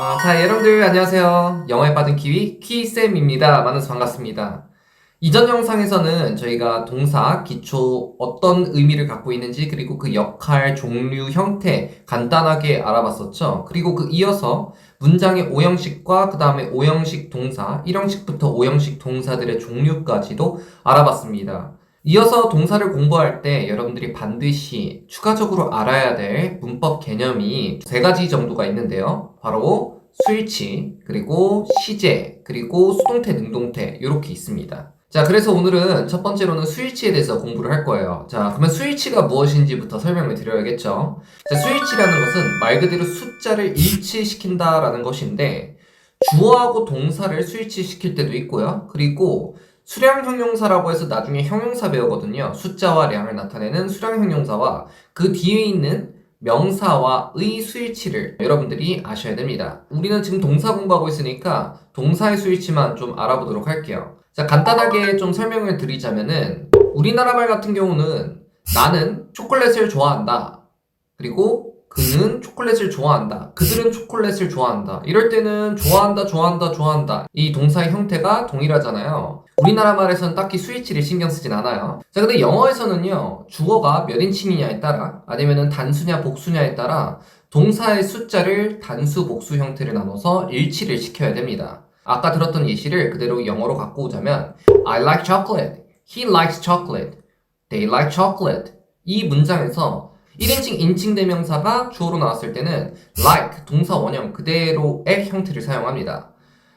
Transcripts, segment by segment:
아, 자, 여러분들 안녕하세요. 영어에 빠진 키위 키쌤입니다. 만나서 반갑습니다. 이전 영상에서는 저희가 동사, 기초, 어떤 의미를 갖고 있는지, 그리고 그 역할, 종류, 형태 간단하게 알아봤었죠. 그리고 그 이어서 문장의 오형식과 그 다음에 오형식 동사, 1형식부터 오형식 동사들의 종류까지도 알아봤습니다. 이어서 동사를 공부할 때 여러분들이 반드시 추가적으로 알아야 될 문법 개념이 세 가지 정도가 있는데요. 바로 수일치, 그리고 시제, 그리고 수동태, 능동태 이렇게 있습니다. 자, 그래서 오늘은 첫 번째로는 수일치에 대해서 공부를 할 거예요. 자, 그러면 수일치가 무엇인지부터 설명을 드려야겠죠. 자, 수일치라는 것은 말 그대로 숫자를 일치시킨다라는 것인데 주어하고 동사를 수일치시킬 때도 있고요. 그리고 수량 형용사라고 해서 나중에 형용사 배우거든요. 숫자와 량을 나타내는 수량 형용사와 그 뒤에 있는 명사와 의 수일치를 여러분들이 아셔야 됩니다. 우리는 지금 동사 공부하고 있으니까 동사의 수일치만 좀 알아보도록 할게요. 자, 간단하게 좀 설명을 드리자면은 우리나라 말 같은 경우는 나는 초콜릿을 좋아한다. 그리고 그는 초콜릿을 좋아한다. 그들은 초콜릿을 좋아한다. 이럴 때는 좋아한다, 좋아한다, 좋아한다. 이 동사의 형태가 동일하잖아요. 우리나라 말에서는 딱히 수일치를 신경 쓰진 않아요. 자, 근데 영어에서는요, 주어가 몇 인칭이냐에 따라, 아니면은 단수냐, 복수냐에 따라, 동사의 숫자를 단수, 복수 형태를 나눠서 일치를 시켜야 됩니다. 아까 들었던 예시를 그대로 영어로 갖고 오자면, I like chocolate. He likes chocolate. They like chocolate. 이 문장에서 1인칭 인칭 대명사가 주어로 나왔을 때는 like 동사 원형 그대로의 형태를 사용합니다.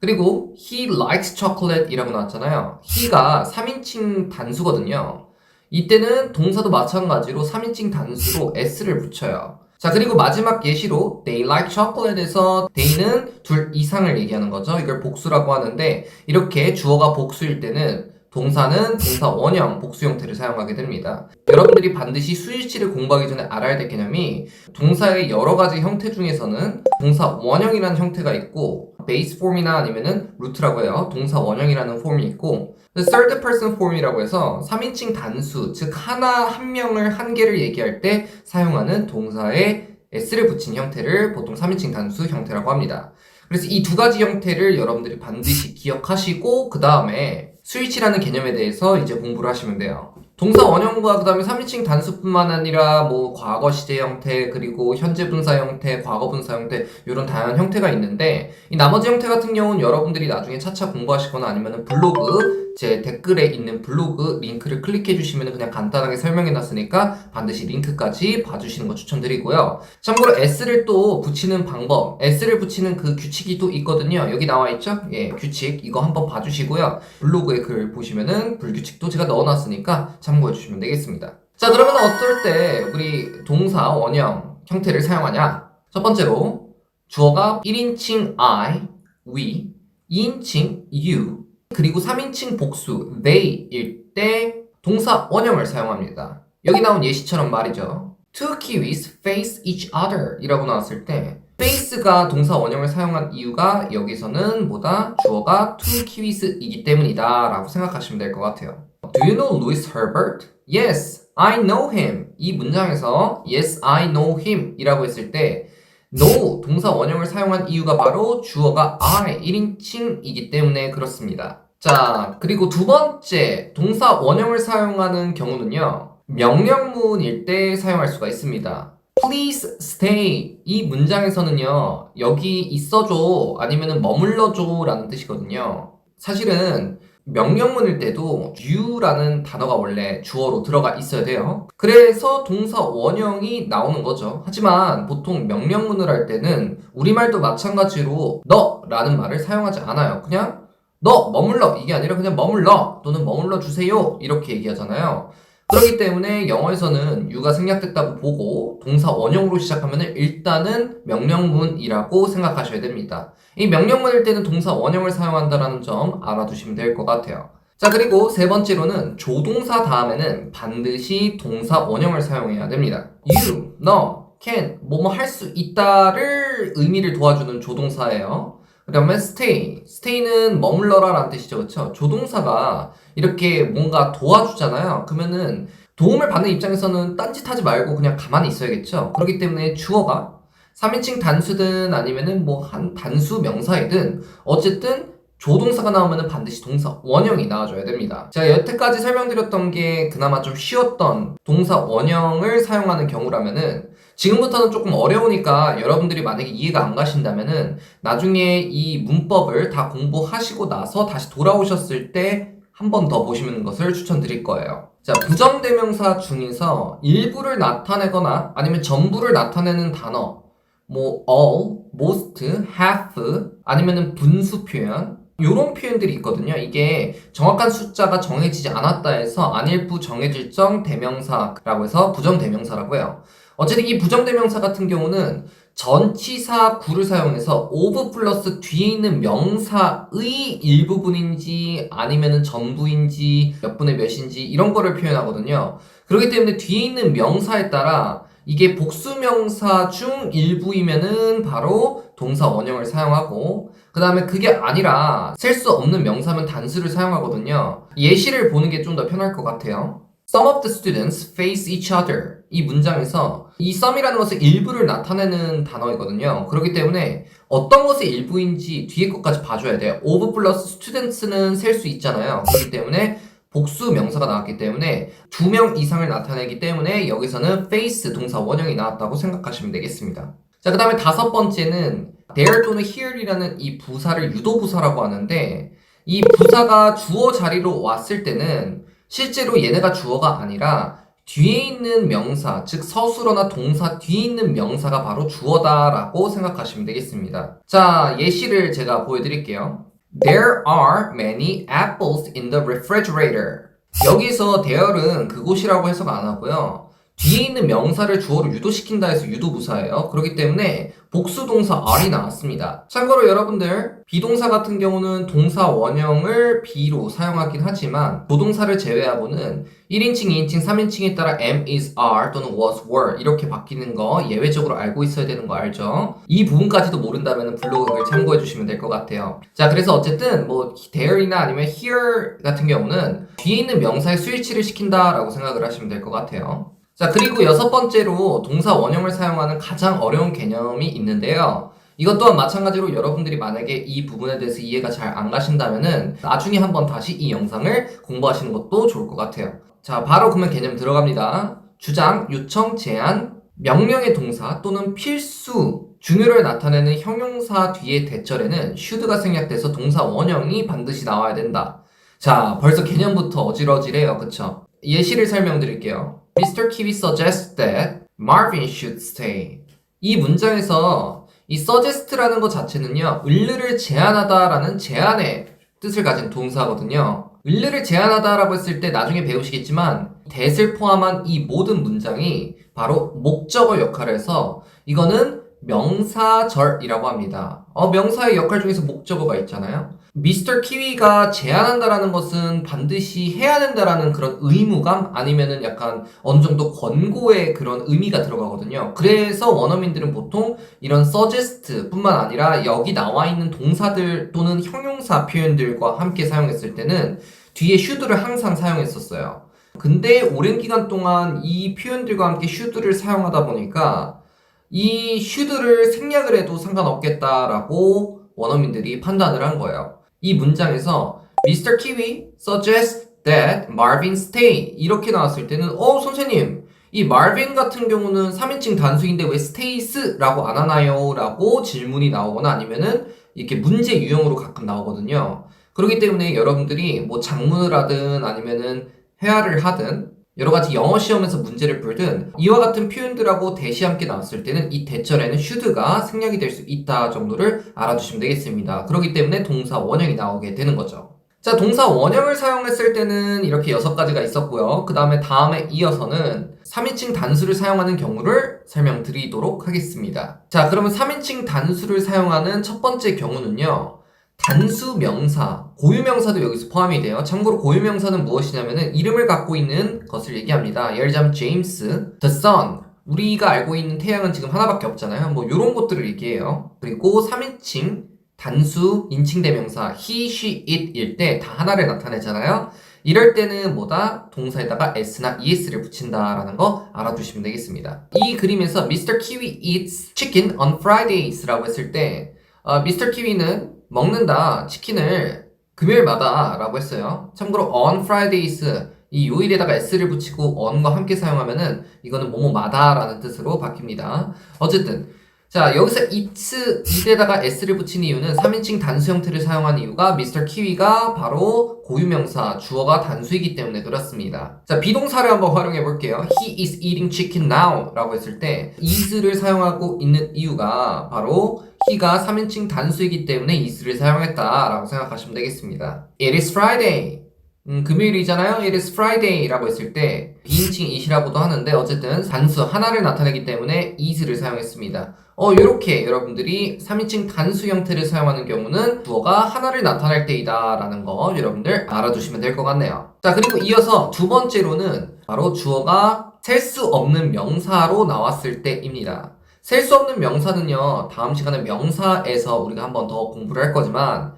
그리고 he likes chocolate 이라고 나왔잖아요. he가 3인칭 단수거든요. 이때는 동사도 마찬가지로 3인칭 단수로 s를 붙여요. 자, 그리고 마지막 예시로 they like chocolate에서 they는 둘 이상을 얘기하는 거죠. 이걸 복수라고 하는데 이렇게 주어가 복수일 때는 동사는 동사 원형 복수 형태를 사용하게 됩니다. 여러분들이 반드시 수일치를 공부하기 전에 알아야 될 개념이 동사의 여러 가지 형태 중에서는 동사 원형이라는 형태가 있고 베이스 폼이나 아니면은 루트라고 해요. 동사 원형이라는 폼이 있고 third person form이라고 해서 3인칭 단수, 즉 하나 한 명을 한 개를 얘기할 때 사용하는 동사에 s를 붙인 형태를 보통 3인칭 단수 형태라고 합니다. 그래서 이 두 가지 형태를 여러분들이 반드시 기억하시고 그 다음에 스위치라는 개념에 대해서 이제 공부를 하시면 돼요. 동사 원형과 그 다음에 3인칭 단수뿐만 아니라 뭐 과거 시제 형태 그리고 현재 분사 형태, 과거 분사 형태 이런 다양한 형태가 있는데 이 나머지 형태 같은 경우는 여러분들이 나중에 차차 공부하시거나 아니면 블로그 제 댓글에 있는 블로그 링크를 클릭해 주시면 그냥 간단하게 설명해 놨으니까 반드시 링크까지 봐주시는 거 추천드리고요. 참고로 S를 또 붙이는 방법, S를 붙이는 그 규칙이 또 있거든요. 여기 나와 있죠? 예, 규칙 이거 한번 봐주시고요. 블로그에 글 보시면은 불규칙도 제가 넣어놨으니까 참고해 주시면 되겠습니다. 자, 그러면 어떨 때 우리 동사 원형 형태를 사용하냐? 첫 번째로 주어가 1인칭 I, we, 2인칭 you, 그리고 3인칭 복수 they일 때 동사 원형을 사용합니다. 여기 나온 예시처럼 말이죠. Two kiwis face each other 이라고 나왔을 때 face가 동사 원형을 사용한 이유가 여기서는 뭐다? 주어가 two kiwis이기 때문이다 라고 생각하시면 될 것 같아요. Do you know Louis Herbert? Yes, I know him. 이 문장에서 Yes, I know him 이라고 했을 때 know 동사 원형을 사용한 이유가 바로 주어가 I 1인칭이기 때문에 그렇습니다. 자, 그리고 두 번째 동사 원형을 사용하는 경우는요. 명령문일 때 사용할 수가 있습니다. Please stay 이 문장에서는요. 여기 있어줘 아니면은 머물러줘 라는 뜻이거든요. 사실은 명령문일 때도 you라는 단어가 원래 주어로 들어가 있어야 돼요. 그래서 동사 원형이 나오는 거죠. 하지만 보통 명령문을 할 때는 우리말도 마찬가지로 너 라는 말을 사용하지 않아요. 그냥 너 머물러 이게 아니라 그냥 머물러 또는 머물러 주세요 이렇게 얘기하잖아요. 그렇기 때문에 영어에서는 you가 생략됐다고 보고 동사 원형으로 시작하면 일단은 명령문이라고 생각하셔야 됩니다. 이 명령문일 때는 동사 원형을 사용한다는 점 알아두시면 될 것 같아요. 자 그리고 세 번째로는 조동사 다음에는 반드시 동사 원형을 사용해야 됩니다. you, 너, can, 뭐뭐 할 수 있다를 의미를 도와주는 조동사예요. 그 다음에 stay. stay는 머물러라 라는 뜻이죠. 그쵸? 조동사가 이렇게 뭔가 도와주잖아요. 그러면은 도움을 받는 입장에서는 딴짓하지 말고 그냥 가만히 있어야겠죠. 그렇기 때문에 주어가 3인칭 단수든 아니면은 뭐 한 단수 명사이든 어쨌든 조동사가 나오면은 반드시 동사 원형이 나와줘야 됩니다. 제가 여태까지 설명드렸던 게 그나마 좀 쉬웠던 동사 원형을 사용하는 경우라면은 지금부터는 조금 어려우니까 여러분들이 만약에 이해가 안 가신다면은 나중에 이 문법을 다 공부하시고 나서 다시 돌아오셨을 때 한 번 더 보시는 것을 추천드릴 거예요. 자, 부정대명사 중에서 일부를 나타내거나 아니면 전부를 나타내는 단어, 뭐 all, most, half, 아니면은 분수 표현, 요런 표현들이 있거든요. 이게 정확한 숫자가 정해지지 않았다 해서 안일부 정해질정 대명사라고 해서 부정대명사라고 해요. 어쨌든 이 부정대명사 같은 경우는 전치사 구를 사용해서 of 플러스 뒤에 있는 명사의 일부분인지 아니면은 전부인지 몇 분의 몇인지 이런 거를 표현하거든요. 그렇기 때문에 뒤에 있는 명사에 따라 이게 복수명사 중 일부이면은 바로 동사 원형을 사용하고 그 다음에 그게 아니라 셀수 없는 명사면 단수를 사용하거든요. 예시를 보는 게 좀 더 편할 것 같아요. Some of the students face each other. 이 문장에서 이 some이라는 것은 일부를 나타내는 단어이거든요. 그렇기 때문에 어떤 것의 일부인지 뒤에 것까지 봐줘야 돼요. of 플러스 students는 셀 수 있잖아요. 그렇기 때문에 복수 명사가 나왔기 때문에 두 명 이상을 나타내기 때문에 여기서는 face 동사 원형이 나왔다고 생각하시면 되겠습니다. 자, 그 다음에 다섯 번째는 there 또는 here이라는 이 부사를 유도부사라고 하는데 이 부사가 주어 자리로 왔을 때는 실제로 얘네가 주어가 아니라 뒤에 있는 명사, 즉 서술어나 동사 뒤에 있는 명사가 바로 주어다라고 생각하시면 되겠습니다. 자, 예시를 제가 보여드릴게요. There are many apples in the refrigerator. 여기서 there은 그곳이라고 해석 안 하고요. 뒤에 있는 명사를 주어로 유도시킨다 해서 유도부사예요. 그렇기 때문에 복수 동사 are이 나왔습니다. 참고로 여러분들 비동사 같은 경우는 동사 원형을 be로 사용하긴 하지만 조동사를 제외하고는 1인칭, 2인칭, 3인칭에 따라 am, is, are 또는 was, were 이렇게 바뀌는 거 예외적으로 알고 있어야 되는 거 알죠? 이 부분까지도 모른다면 블로그를 참고해 주시면 될 것 같아요. 자, 그래서 어쨌든 뭐 there이나 아니면 here 같은 경우는 뒤에 있는 명사에 스위치를 시킨다라고 생각을 하시면 될 것 같아요. 자, 그리고 여섯 번째로 동사 원형을 사용하는 가장 어려운 개념이 있는데요. 이것 또한 마찬가지로 여러분들이 만약에 이 부분에 대해서 이해가 잘 안 가신다면은 나중에 한번 다시 이 영상을 공부하시는 것도 좋을 것 같아요. 자, 바로 그러면 개념 들어갑니다. 주장, 요청, 제안, 명령의 동사 또는 필수, 중요를 나타내는 형용사 뒤에 대절에는 should가 생략돼서 동사 원형이 반드시 나와야 된다. 자, 벌써 개념부터 어지러지래요. 그쵸? 예시를 설명드릴게요. Mr. Kiwi suggests that Marvin should stay. 이 문장에서 이 suggest라는 것 자체는요, 을르를 제안하다라는 제안의 뜻을 가진 동사거든요. 을르를 제안하다라고 했을 때 나중에 배우시겠지만, that을 포함한 이 모든 문장이 바로 목적어 역할을 해서 이거는 명사절이라고 합니다. 어, 명사의 역할 중에서 목적어가 있잖아요. 미스터 키위가 제안한다라는 것은 반드시 해야 된다라는 그런 의무감 아니면은 약간 어느 정도 권고의 그런 의미가 들어가거든요. 그래서 원어민들은 보통 이런 suggest 뿐만 아니라 여기 나와 있는 동사들 또는 형용사 표현들과 함께 사용했을 때는 뒤에 should를 항상 사용했었어요. 근데 오랜 기간 동안 이 표현들과 함께 should를 사용하다 보니까 이 should를 생략을 해도 상관없겠다라고 원어민들이 판단을 한 거예요. 이 문장에서 Mr. Kiwi suggests that Marvin stay 이렇게 나왔을 때는 어 선생님 이 Marvin 같은 경우는 3인칭 단수인데 왜 stays라고 안 하나요? 라고 질문이 나오거나 아니면은 이렇게 문제 유형으로 가끔 나오거든요. 그렇기 때문에 여러분들이 뭐 작문을 하든 아니면은 회화를 하든 여러 가지 영어 시험에서 문제를 풀든 이와 같은 표현들하고 대시 함께 나왔을 때는 이 대절에는 should가 생략이 될 수 있다 정도를 알아두시면 되겠습니다. 그렇기 때문에 동사 원형이 나오게 되는 거죠. 자, 동사 원형을 사용했을 때는 이렇게 여섯 가지가 있었고요. 그 다음에 다음에 이어서는 3인칭 단수를 사용하는 경우를 설명드리도록 하겠습니다. 자, 그러면 3인칭 단수를 사용하는 첫 번째 경우는요. 단수 명사, 고유 명사도 여기서 포함이 돼요. 참고로 고유 명사는 무엇이냐면은 이름을 갖고 있는 것을 얘기합니다. 예를 들자면 제임스, the sun. 우리가 알고 있는 태양은 지금 하나밖에 없잖아요. 뭐 이런 것들을 얘기해요. 그리고 3인칭 단수 인칭 대명사 he, she, it일 때 다 하나를 나타내잖아요. 이럴 때는 뭐다? 동사에다가 s나 es를 붙인다라는 거 알아두시면 되겠습니다. 이 그림에서 Mr. Kiwi eats chicken on Fridays라고 했을 때 어, Mr. Kiwi는 먹는다 치킨을 금요일마다 라고 했어요. 참고로 on Fridays 이 요일에다가 s를 붙이고 on과 함께 사용하면은 이거는 뭐뭐마다 라는 뜻으로 바뀝니다. 어쨌든 자 여기서 eats 이에다가 s를 붙인 이유는 3인칭 단수 형태를 사용한 이유가 Mr. 키위가 바로 고유명사 주어가 단수이기 때문에 그렇습니다. 자 비동사를 한번 활용해 볼게요. He is eating chicken now라고 했을 때 is를 사용하고 있는 이유가 바로 he가 3인칭 단수이기 때문에 is를 사용했다 라고 생각하시면 되겠습니다. It is Friday. 음, 금요일이잖아요. It is Friday라고 했을 때 비인칭 it이라고도 하는데 어쨌든 단수 하나를 나타내기 때문에 is를 사용했습니다. 어, 이렇게 여러분들이 3인칭 단수 형태를 사용하는 경우는 주어가 하나를 나타낼 때이다 라는 거 여러분들 알아두시면 될 것 같네요. 자, 그리고 이어서 두 번째로는 바로 주어가 셀 수 없는 명사로 나왔을 때입니다. 셀 수 없는 명사는요, 다음 시간에 명사에서 우리가 한번 더 공부를 할 거지만,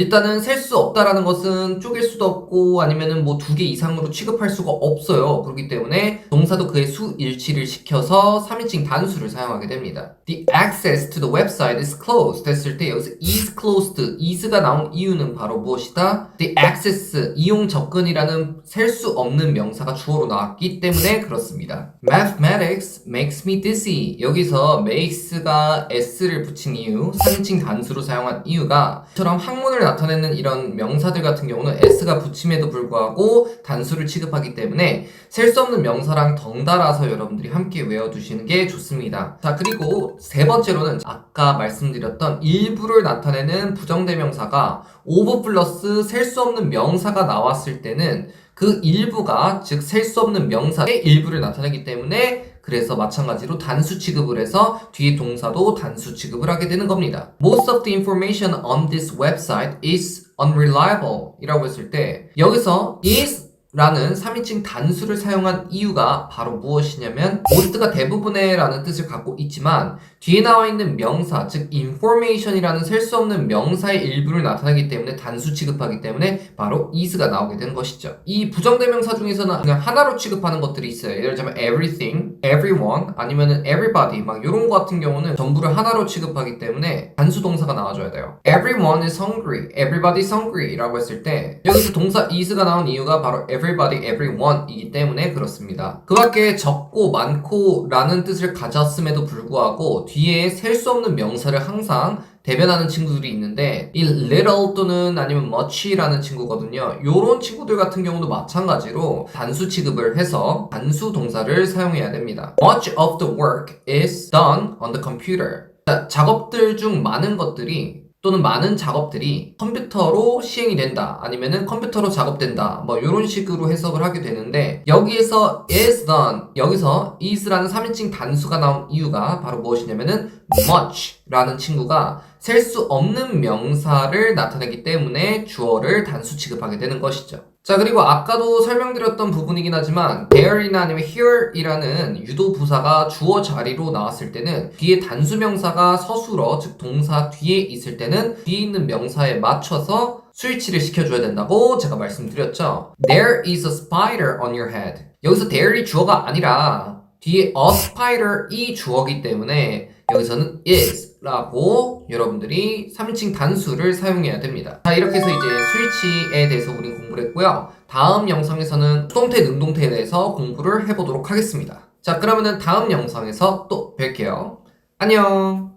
일단은 셀 수 없다라는 것은 쪼갤 수도 없고 아니면은 뭐 두 개 이상으로 취급할 수가 없어요. 그렇기 때문에 동사도 그의 수 일치를 시켜서 3인칭 단수를 사용하게 됩니다. The access to the website is closed 했을 때 여기서 is closed, is가 나온 이유는 바로 무엇이다? The access, 이용 접근이라는 셀 수 없는 명사가 주어로 나왔기 때문에 그렇습니다. Mathematics makes me dizzy. 여기서 makes가 s를 붙인 이유, 3인칭 단수로 사용한 이유가 처럼 학문을 나타내는 이런 명사들 같은 경우는 s가 붙임에도 불구하고 단수를 취급하기 때문에 셀 수 없는 명사랑 덩달아서 여러분들이 함께 외워두시는 게 좋습니다. 자, 그리고 세 번째로는 아까 말씀드렸던 일부를 나타내는 부정대명사가 오브 플러스 셀 수 없는 명사가 나왔을 때는 그 일부가 즉 셀 수 없는 명사의 일부를 나타내기 때문에 그래서 마찬가지로 단수 취급을 해서 뒤에 동사도 단수 취급을 하게 되는 겁니다. Most of the information on this website is unreliable 이라고 했을 때 여기서 is 라는 3인칭 단수를 사용한 이유가 바로 무엇이냐면 most가 대부분의 라는 뜻을 갖고 있지만 뒤에 나와 있는 명사 즉 information이라는 셀 수 없는 명사의 일부를 나타내기 때문에 단수 취급하기 때문에 바로 is가 나오게 된 것이죠. 이 부정대명사 중에서는 그냥 하나로 취급하는 것들이 있어요. 예를 들자면 everything, everyone 아니면은 everybody 막 이런 거 같은 경우는 전부를 하나로 취급하기 때문에 단수 동사가 나와줘야 돼요. everyone is hungry, everybody is hungry 라고 했을 때 여기서 동사 is가 나온 이유가 바로 everybody, everyone이기 때문에 그렇습니다. 그 밖에 적고 많고 라는 뜻을 가졌음에도 불구하고 뒤에 셀 수 없는 명사를 항상 대변하는 친구들이 있는데 이 little 또는 아니면 much라는 친구거든요. 요런 친구들 같은 경우도 마찬가지로 단수 취급을 해서 단수 동사를 사용해야 됩니다. Much of the work is done on the computer. 자, 작업들 중 많은 것들이 또는 많은 작업들이 컴퓨터로 시행이 된다 아니면은 컴퓨터로 작업된다 뭐 이런 식으로 해석을 하게 되는데 여기에서 is done 여기서 is라는 3인칭 단수가 나온 이유가 바로 무엇이냐면은 much 라는 친구가 셀 수 없는 명사를 나타내기 때문에 주어를 단수 취급하게 되는 것이죠. 자 그리고 아까도 설명드렸던 부분이긴 하지만 there이나 아니면 here이라는 유도 부사가 주어 자리로 나왔을 때는 뒤에 단수 명사가 서술어 즉 동사 뒤에 있을 때는 뒤에 있는 명사에 맞춰서 스위치를 시켜줘야 된다고 제가 말씀드렸죠. There is a spider on your head. 여기서 there이 주어가 아니라 뒤에 a spider이 주어기 때문에 여기서는 is 라고 여러분들이 3인칭 단수를 사용해야 됩니다. 자, 이렇게 해서 이제 스위치에 대해서 우린 공부를 했고요. 다음 영상에서는 수동태, 능동태에 대해서 공부를 해보도록 하겠습니다. 자, 그러면은 다음 영상에서 또 뵐게요. 안녕!